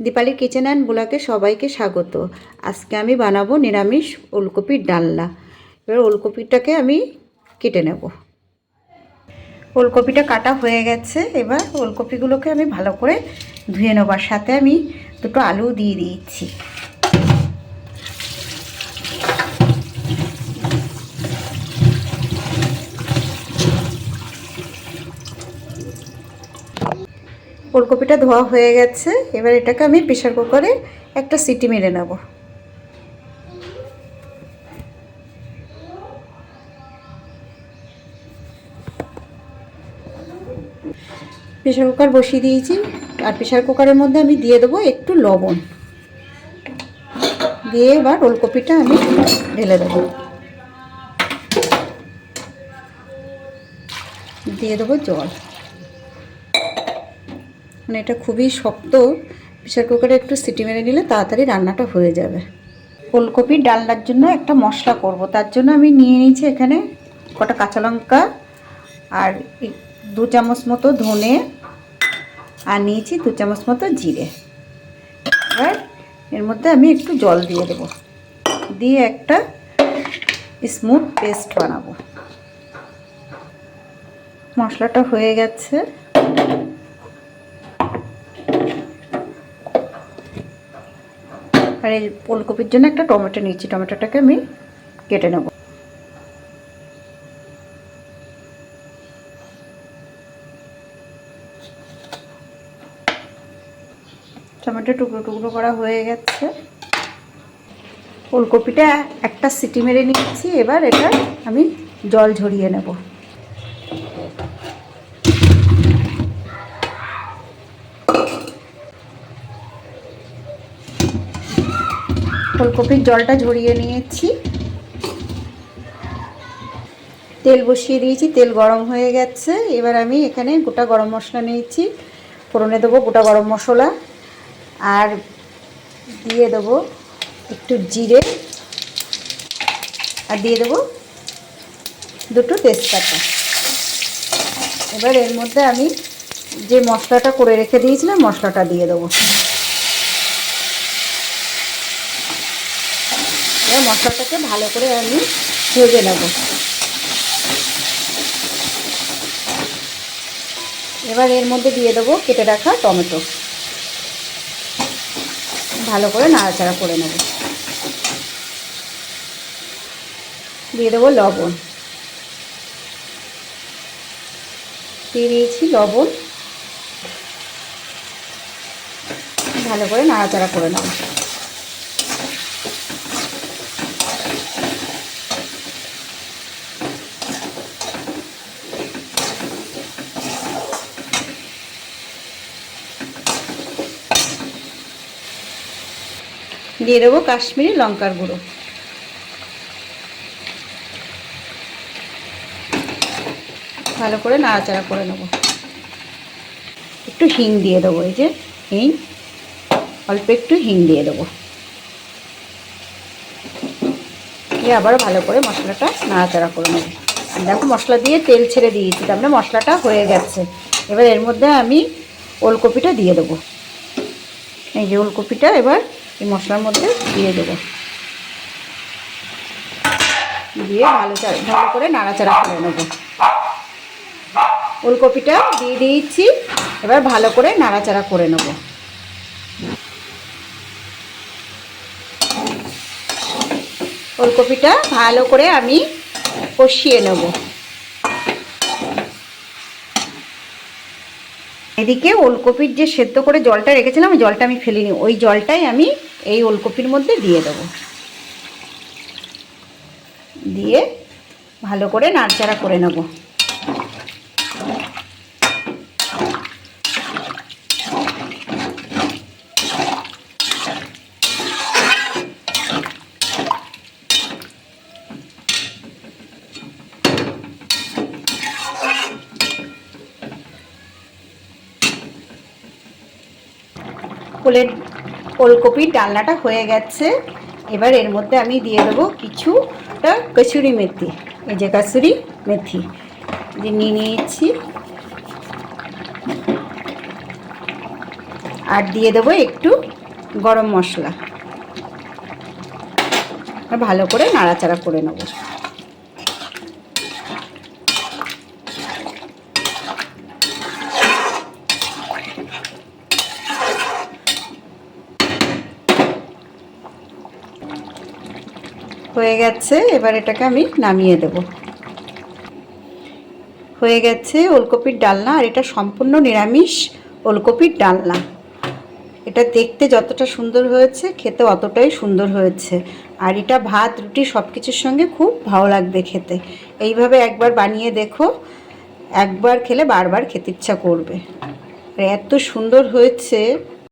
Dipali kitchen and বোলাকে সবাইকে স্বাগত। আজকে আমি বানাবো নিরামিষ ওলকপির ডালনা। এবার ওলকপিটাকে আমি কেটে নেব। ওলকপিটা কাটা হয়ে গেছে। এবার ওলকপিগুলোকে আমি ভালো করে ধুয়ে নেবার সাথে আমি দুটো আলু দিয়ে দিয়েছি। ফুলকপিটা ধোয়া হয়ে গেছে। এবার এটাকে আমি প্রেশার কুকারে একটা সিটি মেরে নেব। প্রেশার কুকার বসিয়ে দিয়েছি। আর প্রেশার কুকারের মধ্যে আমি দিয়ে দেবো একটু লবণ। দিয়ে এবার ওলকপিটা আমি ঢেলে দেবো। দিয়ে দেবো জল। মানে এটা খুবই শক্ত প্রেশার কুকারে একটু সিটি মেরে নিলে তাড়াতাড়ি রান্নাটা হয়ে যাবে। ফুলকপির ডালনার জন্য একটা মশলা করব, তার জন্য আমি নিয়ে নিয়েছি এখানে কটা কাঁচা লঙ্কা আর দু চামচ মতো ধনে আর নিয়েছি দু চামচ মতো জিরে। এবার এর মধ্যে আমি একটু জল দিয়ে দেবো। দিয়ে একটা স্মুথ পেস্ট বানাবো। মশলাটা হয়ে গেছে। আর এই ফুলকপির জন্য একটা টমেটো নিয়েছি। টমেটোটাকে আমি কেটে নেব। টমেটো টুকরো টুকরো করা হয়ে গেছে। ফুলকপিটা একটা সিটি মেরে নিয়েছি। এবার এটা আমি জল ঝরিয়ে নেব। ফুলকপির জলটা ঝরিয়ে নিয়েছি। তেল বসিয়ে দিয়েছি, তেল গরম হয়ে গেছে। এবার আমি এখানে গোটা গরম মশলা নিয়েছি। ফোড়নে দেবো গোটা গরম মশলা। আর দিয়ে দেবো একটু জিরে। আর দিয়ে দেবো দুটো তেজপাতা। এবার এর মধ্যে আমি যে মশলাটা করে রেখে দিয়েছিলাম, মশলাটা দিয়ে দেবো। এবার মশলাটাকে ভালো করে আমি ভেজে নেব। এবার এর মধ্যে দিয়ে দেবো কেটে রাখা টমেটো। ভালো করে নাড়াচাড়া করে নেব। দিয়ে দেবো লবণ। দিয়ে দিয়েছি লবণ। ভালো করে নাড়াচাড়া করে নেব। দিয়ে দেবো কাশ্মীরি লঙ্কার গুঁড়ো। ভালো করে নাড়াচাড়া করে নেব। একটু হিং দিয়ে দেবো এই যে, হিং। অল্প একটু হিং দিয়ে দেবো। দিয়ে আবার ভালো করে মশলাটা নাড়াচাড়া করে নেব। আর দেখো মশলা দিয়ে তেল ছেড়ে দিয়েছি, তার মানে মশলাটা হয়ে গেছে। এবার এর মধ্যে আমি ওলকপিটা দিয়ে দেবো। এই যে ওলকপিটা এবার এই মশলার মধ্যে দিয়ে দেবো। দিয়ে ভালো ভালো করে নাড়াচাড়া করে নেব। ওলকপিটা দিয়ে দিয়েছি, এবার ভালো করে নাড়াচাড়া করে নেব। ওলকপিটা ভালো করে আমি কষিয়ে নেব। এদিকে ওলকপির যে সেদ্ধ করে জলটা রেখেছিলাম জলটা আমি ফেলিনি। ওই জলটাই আমি এই ওলকপির মধ্যে দিয়ে দেব। দিয়ে ভালো করে নাড়চাড়া করে নেব। ফুলের ওলকপির ডালনাটা হয়ে গেছে। এবার এর মধ্যে আমি দিয়ে দেবো কিছুটা কচুরি মেথি। এই যে কসুরি মেথি। যে নিয়ে নিয়েছি। আর দিয়ে দেবো একটু গরম মশলা। ভালো করে নাড়াচাড়া করে নেব। হয়ে গেছে, এবার এটাকে আমি নামিয়ে দেব। হয়ে গেছে ওলকপির ডালনা, আর এটা সম্পূর্ণ নিরামিষ ওলকপির ডালনা। এটা দেখতে যতটা সুন্দর হয়েছে খেতে অতটাই সুন্দর হয়েছে। আর এটা ভাত, রুটি সব কিছুর সঙ্গে খুব ভালো লাগবে খেতে। এইভাবে একবার বানিয়ে দেখো, একবার খেলে বারবার খেতে ইচ্ছা করবে। আর এত সুন্দর হয়েছে